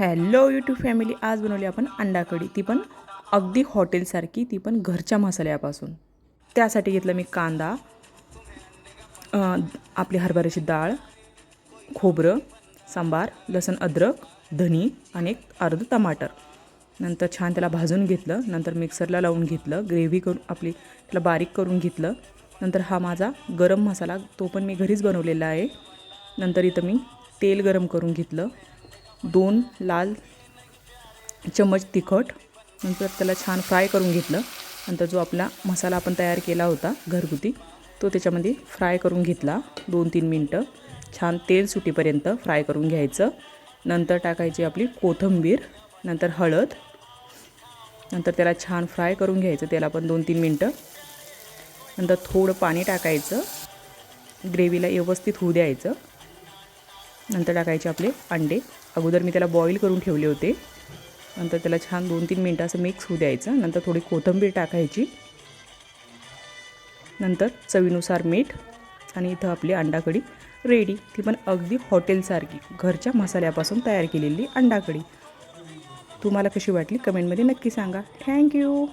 Hello YouTube family आज बनवली आपण अंडा कढी ती पण अगदी हॉटेलसारखी ती पण घरच्या मसाल्यापासून. त्यासाठी घेतलं मी कांदा आपली हरभऱ्याची डाळ खोबरं सांबार लसण अद्रक धनी आणि एक अर्ध टमाटर. नंतर छान त्याला भाजून घेतलं नंतर मिक्सरला लावून घेतलं ग्रेव्ही करून आपली त्याला बारीक करून घेतलं. नंतर हा माझा गरम मसाला तो पण मी घरीच बनवलेला आहे. नंतर इथं मी तेल गरम करून घेतलं. दोन लाल चम्मच तिखट नंतर त्याला छान फ्राय करून घेतलं. नंतर जो आपला मसाला आपण तयार केला होता घरगुती तो त्याच्यामध्ये फ्राय करून घेतला. दोन तीन मिनटं. छान तेल सुटीपर्यंत फ्राय करून घ्यायचं. नंतर टाकायची आपली कोथिंबीर नंतर हळद. नंतर त्याला छान फ्राय करून घ्यायचं त्याला पण दोन तीन मिनटं. नंतर थोडं पाणी टाकायचं. ग्रेव्हीला व्यवस्थित होऊ द्यायचं. नंतर टाकायचे आपले अंडे. अगोदर मी त्याला बॉईल करून ठेवले होते. नंतर त्याला छान दोन तीन मिनटं असं मिक्स होऊ द्यायचं. नंतर थोडी कोथिंबीर टाकायची. नंतर चवीनुसार मीठ आणि इथं आपली अंडाकडी रेडी ती पण अगदी हॉटेलसारखी घरच्या मसाल्यापासून तयार केलेली अंडाकडी. तुम्हाला कशी वाटली? कमेंटमध्ये नक्की सांगा. थँक्यू